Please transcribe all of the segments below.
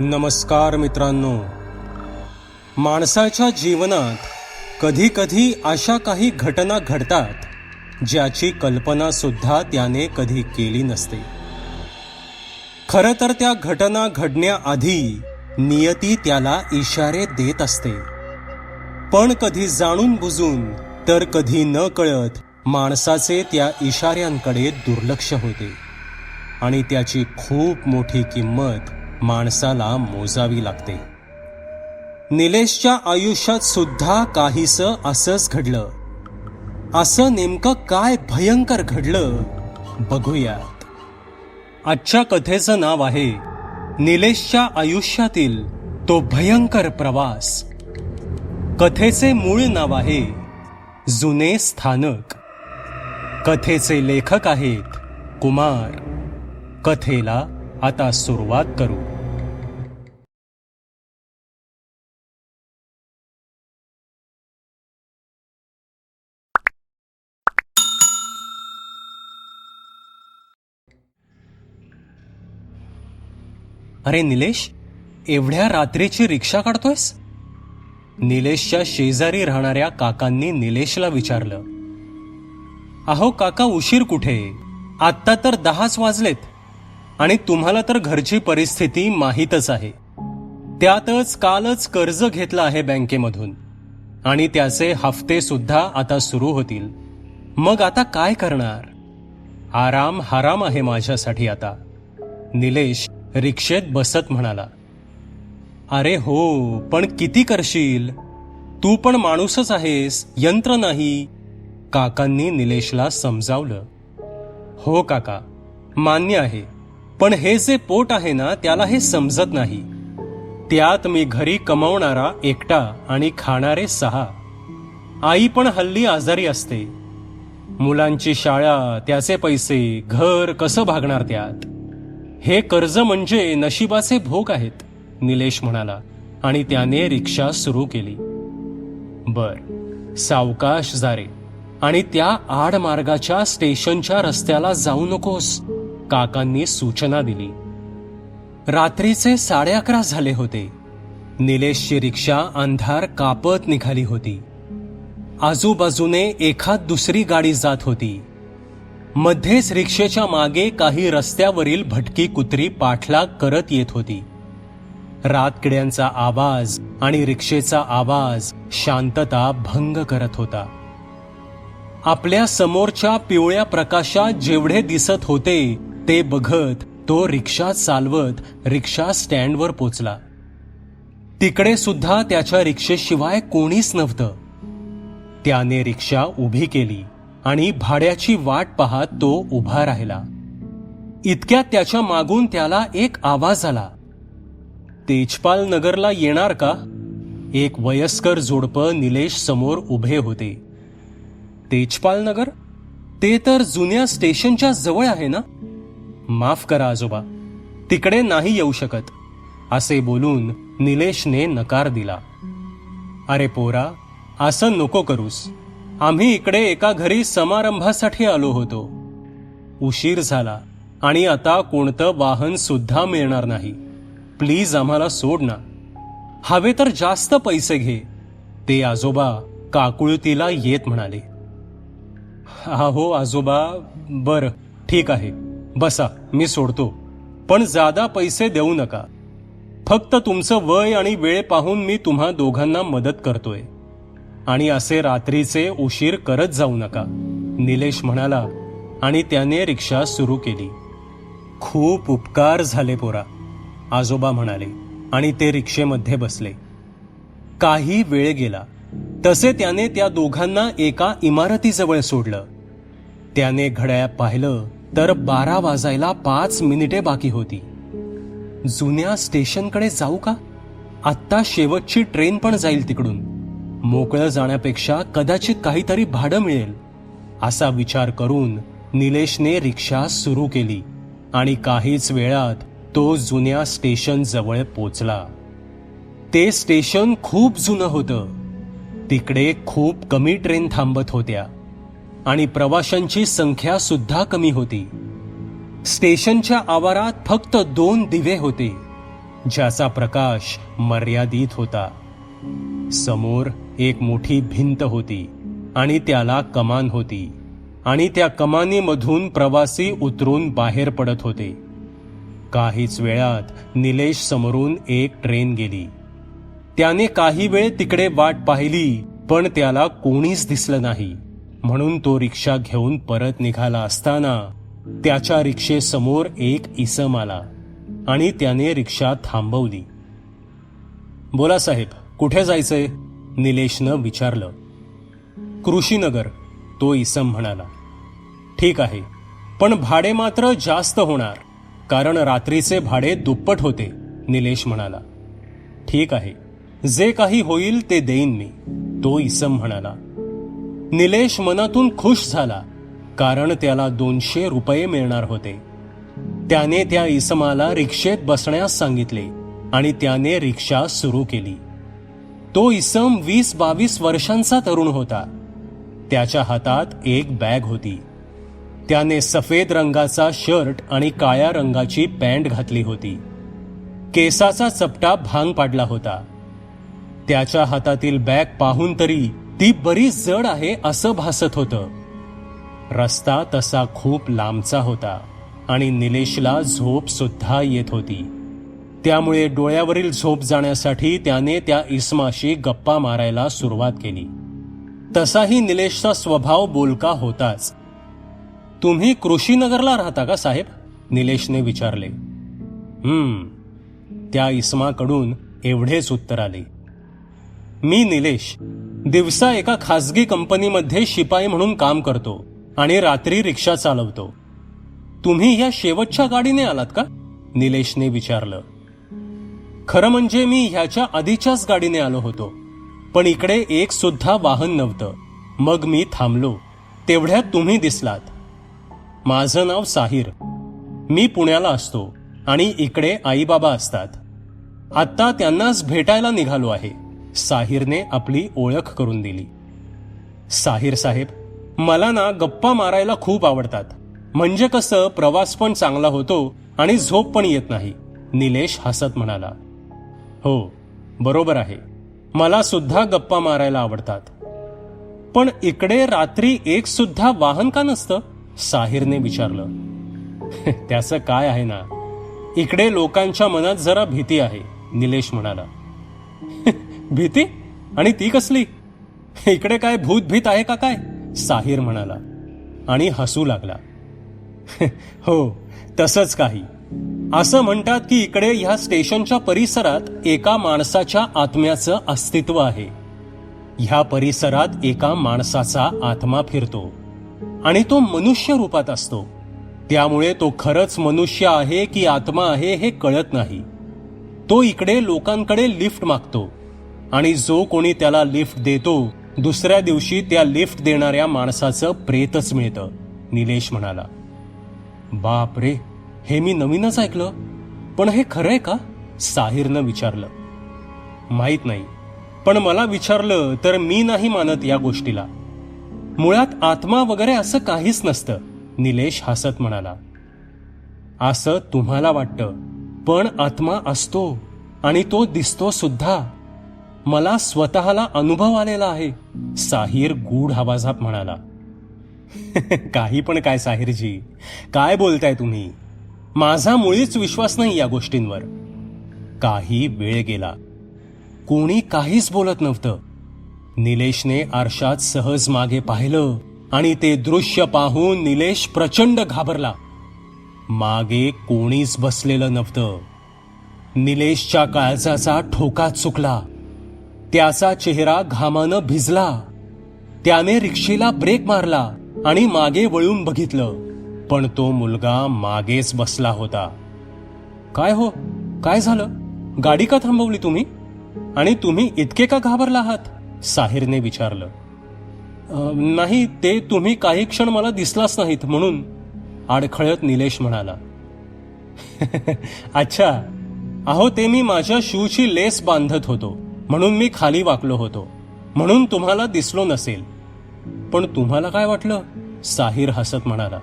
नमस्कार मित्रांनो. माणसाच्या जीवनात कधी कधी अशा काही घटना घडतात ज्याची कल्पना सुद्धा त्याने कधी केली नसते. खरं तर त्या घटना घडण्याआधी नियती त्याला इशारे देत असते. पण कधी जाणून बुजून तर कधी न कळत माणसाचे त्या इशाऱ्यांकडे दुर्लक्ष होते. आणि त्याची खूप मोठी किंमत माणसाला मोजावी लागते. निलेशच्या आयुष्यात सुद्धा काहीस असंच घडलं. असं नेमकं काय भयंकर घडलं बघूयात. आजच्या कथेचं नाव आहे निलेशच्या आयुष्यातील तो भयंकर प्रवास. कथेचे मूळ नाव आहे जुने स्थानक. कथेचे लेखक आहेत कुमार. कथेला आता सुरुवात करू. अरे निलेश एवढ्या रात्रीची रिक्षा काढतोयस? निलेशच्या शेजारी राहणाऱ्या काकांनी निलेशला विचारलं. अहो काका उशीर कुठे? आत्ता तर दहाच वाजलेत आणि तुम्हाला तर घरची परिस्थिती माहीतच आहे. त्यातच कालच कर्ज घेतलं आहे बँकेमधून आणि त्याचे हफ्ते सुद्धा आता सुरू होतील. मग आता काय करणार? आराम हराम आहे माझ्यासाठी आता. निलेश रिक्षेत बसत म्हणाला अरे हो पण किती करशील? तू पण माणूसच आहेस यंत्र नाही. काकांनी निलेशला समजावलं हो काका मान्य आहे पण हे जे पोट आहे ना त्याला हे समजत नाही. त्यात मी घरी कमवणारा एकटा आणि खाणारे सहा. आई पण हल्ली आजारी असते. मुलांची शाळा त्याचे पैसे घर कसं भागणार त्यात? हे कर्ज म्हणजे नशिबाचे भोग आहेत निलेश म्हणाला आणि त्याने रिक्षा सुरू केली. बर सावकाश जारे आणि त्या आडमार्गाच्या स्टेशनच्या रस्त्याला जाऊ नकोस काकांनी सूचना दिली. रात्रीचे साडे अकरा झाले होते. निलेशची रिक्षा अंधार कापत निघाली होती. आजूबाजूने एखाद दुसरी गाडी जात होती. मध्येच रिक्षेच्या मागे काही रस्त्यावरील भटकी कुत्री पाठलाग करत येत होती. रातकिड्यांचा आवाज आणि रिक्षेचा आवाज शांतता भंग करत होता. आपल्या समोरच्या पिवळ्या प्रकाशात जेवढे दिसत होते ते बघत तो रिक्षा चालवत रिक्षा स्टँडवर पोचला. तिकडे सुद्धा त्याच्या रिक्षेशिवाय कोणीच नव्हतं. त्याने रिक्षा उभी केली. आणि भाड्याची वाट पाहत तो उभा राहिला. इतक्यात त्याच्या मागून त्याला एक आवाज आला. तेजपाल नगरला येणार का? एक वयस्कर जोडपं निलेश समोर उभे होते. तेजपाल नगर? ते तर जुन्या स्टेशनच्या जवळ आहे ना? माफ करा आजोबा तिकडे नाही येऊ शकत असे बोलून निलेशने नकार दिला. अरे पोरा असं नको करूस. आम्ही इकडे एका घरी समारंभासाठी आलो होतो. उशीर झाला आणि आता कोणतं वाहन सुद्धा मिळणार नाही. प्लीज आम्हाला सोड ना. हवे तर जास्त पैसे घे. ते आजोबा काकुळतीला येत म्हणाले. हो आजोबा बर ठीक आहे. बसा मी सोडतो. पण जादा पैसे देऊ नका. फक्त तुमचं वय आणि वेळ पाहून मी तुम्हा दोघांना मदत करतोय. आणि असे रात्रीचे उशीर करत जाऊ नका निलेश म्हणाला. आणि त्याने रिक्षा सुरू केली. खूप उपकार झाले पोरा आजोबा म्हणाले. आणि ते रिक्षेमध्ये बसले. काही वेळ गेला. तसे त्याने त्या दोघांना एका इमारतीजवळ सोडलं. त्याने घड्याळ पाहिलं तर बारा वाजायला पाच मिनिटे बाकी होती. जुन्या स्टेशनकडे जाऊ का? आत्ता शेवटची ट्रेन पण जाईल तिकडून. मोकळं जाण्यापेक्षा कदाचित काहीतरी भाडं मिळेल असा विचार करून निलेशने रिक्षा सुरू केली आणि काहीच वेळात तो जुन्या स्टेशन जवळ पोचला. ते स्टेशन खूप जुनं होतं. तिकडे खूप कमी ट्रेन थांबत होत्या आणि प्रवाशांची संख्या सुद्धा कमी होती. स्टेशनच्या आवारात फक्त दोन दिवे होते ज्याचा प्रकाश मर्यादित होता. समोर एक मोठी भिंत होती आणि त्याला कमान होती. आणि त्या कमानीमधून प्रवासी उतरून बाहेर पडत होते. काहीच वेळात निलेश समोरून एक ट्रेन गेली. त्याने काही वेळ तिकडे वाट पाहिली पण त्याला कोणीच दिसलं नाही. म्हणून तो रिक्षा घेऊन परत निघाला असताना त्याच्या रिक्षेसमोर एक इसम आला आणि त्याने रिक्षा थांबवली. बोला साहेब कुठे जायचंय? निलेशनं विचारलं. कृषीनगर तो इसम म्हणाला. ठीक आहे पण भाडे मात्र जास्त होणार कारण रात्रीचे भाडे दुप्पट होते निलेश म्हणाला. ठीक आहे जे काही होईल ते देईन मी तो इसम म्हणाला. निलेश मनातून खुश झाला कारण त्याला दोनशे रुपये मिळणार होते. त्याने त्या इसमाला रिक्षेत बसण्यास सांगितले आणि त्याने रिक्षा सुरू केली. तो इसम वीस बावीस वर्षांचा तरुण होता. त्याच्या हातात एक बॅग होती. त्याने सफेद रंगाचा शर्ट आणि काळ्या रंगाची पॅन्ट घातली होती. केसाचा चपटा भांग पाडला होता. त्याच्या हातातील बॅग पाहून तरी ती बरीच जड आहे असं भासत होतं. रस्ता तसा खूप लांबचा होता आणि निलेशला झोप सुद्धा येत होती. त्यामुळे डोळ्यावरील झोप जाण्यासाठी त्याने त्या इस्माशी गप्पा मारायला सुरुवात केली. तसाही निलेशचा स्वभाव बोलका होताच. तुम्ही कृषीनगरला राहता का साहेब? निलेशने विचारले. हम्म. त्या इस्माकडून एवढेच उत्तर आले. मी निलेश दिवसा एका खासगी कंपनीमध्ये शिपाई म्हणून काम करतो आणि रात्री रिक्षा चालवतो. तुम्ही या शेवटच्या गाडीने आलात का? निलेशने विचारलं. खरं म्हणजे मी ह्याच्या आधीच्याच गाडीने आलो होतो. पण इकडे एक सुद्धा वाहन नव्हतं. मग मी थांबलो. तेवढ्यात तुम्ही दिसलात. माझं नाव साहिर. मी पुण्याला असतो आणि इकडे आईबाबा असतात. आत्ता त्यांनाच भेटायला निघालो आहे. साहिरने आपली ओळख करून दिली. साहिर साहेब मला ना गप्पा मारायला खूप आवडतात. म्हणजे कसं प्रवास पण चांगला होतो आणि झोप पण येत नाही. निलेश हसत म्हणाला. हो बरोबर आहे. मला सुद्धा गप्पा मारायला आवडतात. पण इकडे रात्री एक सुद्धा वाहन का नसतं? साहिरने विचारलं. त्याचं काय आहे ना? इकडे लोकांच्या मनात जरा भीती आहे निलेश म्हणाला. भीती? आणि ती कसली? इकडे काय भूत भीत आहे का काय? साहिर म्हणाला. आणि हसू लागला. हो तसंच काही. असं म्हणतात की इकडे ह्या स्टेशनच्या परिसरात एका माणसाच्या आत्म्याचं अस्तित्व आहे. ह्या परिसरात एका माणसाचा आत्मा फिरतो आणि तो मनुष्य रूपात असतो. त्यामुळे तो खरंच मनुष्य आहे की आत्मा आहे हे कळत नाही. तो इकडे लोकांकडे लिफ्ट मागतो आणि जो कोणी त्याला लिफ्ट देतो दुसऱ्या दिवशी त्या लिफ्ट देणाऱ्या माणसाचं प्रेतच मिळतं निलेश म्हणाला. बाप रे हे मी नवीनच ऐकलं. पण हे खरंय का? साहिरनं विचारलं. माहीत नाही. पण मला विचारलं तर मी नाही मानत या गोष्टीला. मुळात आत्मा वगैरे असं काहीच नसतं निलेश हसत म्हणाला. असं तुम्हाला वाटतं पण आत्मा असतो आणि तो दिसतो सुद्धा. मला स्वतःला अनुभव आलेला आहे साहिर गूढ आवाजात म्हणाला. काही पण काय साहिरजी काय बोलताय तुम्ही? माझा मुळीच विश्वास नाही या गोष्टींवर. काही वेळ गेला. कोणी काहीच बोलत नव्हतं. निलेशने आरशात सहज मागे पाहिलं आणि ते दृश्य पाहून निलेश प्रचंड घाबरला. मागे कोणीच बसलेलं नव्हतं. निलेशच्या काळजाचा ठोका चुकला. त्याचा चेहरा घामानं भिजला. त्याने रिक्षेला ब्रेक मारला आणि मागे वळून बघितलं. पण तो मुलगा मागेच बसला होता. काय हो? काय झालं? गाडी का थांबवली तुम्ही? आणि तुम्ही इतके का घाबरला आहात? साहिरने विचारलं. नाही ते तुम्ही काही क्षण मला दिसलाच नाहीत म्हणून आडखळत निलेश म्हणाला. अच्छा अहो ते मी माझ्या शूची लेस बांधत होतो म्हणून मी खाली वाकलो होतो म्हणून तुम्हाला दिसलो नसेल. पण तुम्हाला काय वाटलं? साहिर हसत म्हणाला.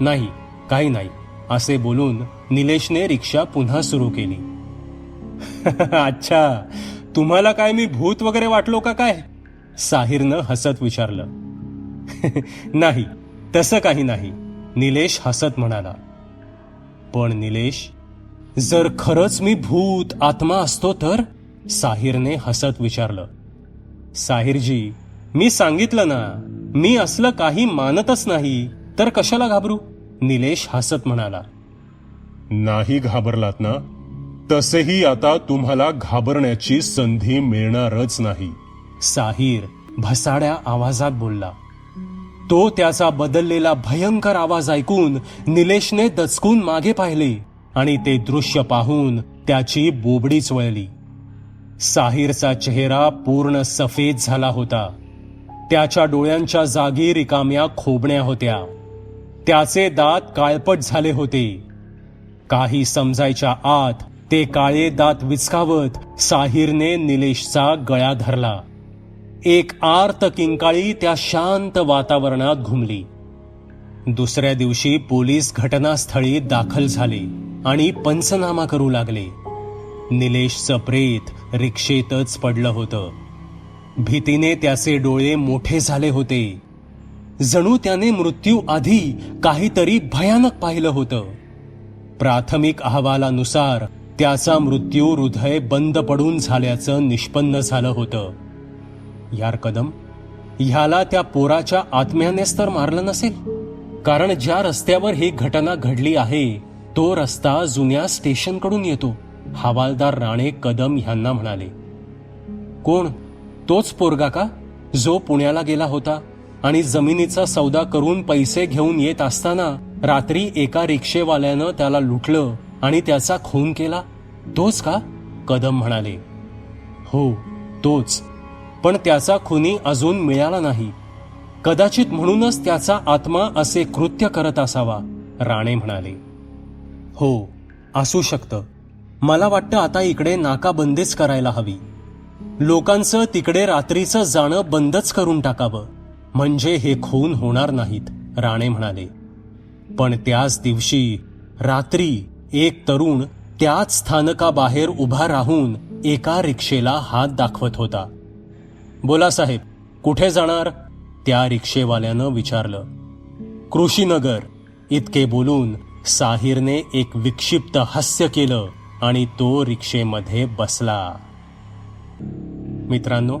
नाही काही नाही असे बोलून निलेशने रिक्षा पुन्हा सुरू केली. अच्छा तुम्हाला काय मी भूत वगैरे वाटलो का काय? साहिरनं हसत विचारलं. नाही तसं काही नाही निलेश हसत म्हणाला. पण निलेश जर खरंच मी भूत आत्मा असतो तर? साहिरने हसत विचारलं. साहिरजी मी सांगितलं ना मी असलं काही मानतच नाही तर कशाला घाबरू? निलेश हसत म्हणाला. नाही घाबरलात ना? तसेही आता तुम्हाला घाबरण्याची संधी मिळणारच नाही. साहिर भसाड्या आवाजात बोलला. तो त्याचा बदललेला भयंकर आवाज ऐकून निलेशने दचकून मागे पाहिले आणि ते दृश्य पाहून त्याची बोबडीच वळली. साहिरचा चेहरा पूर्ण सफेद झाला होता. त्याच्या डोळ्यांच्या जागी रिकाम्या खोबण्या होत्या. त्याचे दात काळपट झाले होते. काही समजायच्या आत ते काळे दात विचकावत साहिरने निलेशचा गळा धरला. एक आर्त किंकाळी त्या शांत वातावरणात घुमली. दुसऱ्या दिवशी पोलीस घटनास्थळी दाखल झाले आणि पंचनामा करू लागले. निलेशचं प्रेत रिक्षेतच पडलं होतं. भीतीने त्याचे डोळे मोठे झाले होते. जणू त्याने मृत्यू आधी काहीतरी भयानक पाहिलं होतं. प्राथमिक अहवालानुसार त्याचा मृत्यू हृदय बंद पडून झाल्याचं निष्पन्न झालं होतं. यार कदम ह्याला त्या पोराच्या आत्म्यानेच तर मारलं नसेल? कारण ज्या रस्त्यावर ही घटना घडली आहे तो रस्ता जुन्या स्टेशनकडून येतो हवालदार राणे कदम ह्यांना म्हणाले. कोण? तोच पोरगा का? जो पुण्याला गेला होता? आणि जमिनीचा सौदा करून पैसे घेऊन येत असताना रात्री एका रिक्षेवाल्यानं त्याला लुटलं आणि त्याचा खून केला. तोच का? कदम म्हणाले. हो तोच. पण त्याचा खुनी अजून मिळाला नाही. कदाचित म्हणूनच त्याचा आत्मा असे कृत्य करत असावा राणे म्हणाले. हो असू शकतं. मला वाटतं आता इकडे नाकाबंदीच करायला हवी. लोकांचं तिकडे रात्रीचं जाणं बंदच करून टाकावं. म्हणजे हे खून होणार नाहीत राणे म्हणाले. पण त्याच दिवशी रात्री एक तरुण त्याच स्थानकाबाहेर उभा राहून एका रिक्षेला हात दाखवत होता. बोला साहेब कुठे जाणार? त्या रिक्षेवाल्यानं विचारलं. कृषीनगर इतके बोलून साहिरने एक विक्षिप्त हास्य केलं आणि तो रिक्षेमध्ये बसला. मित्रांनो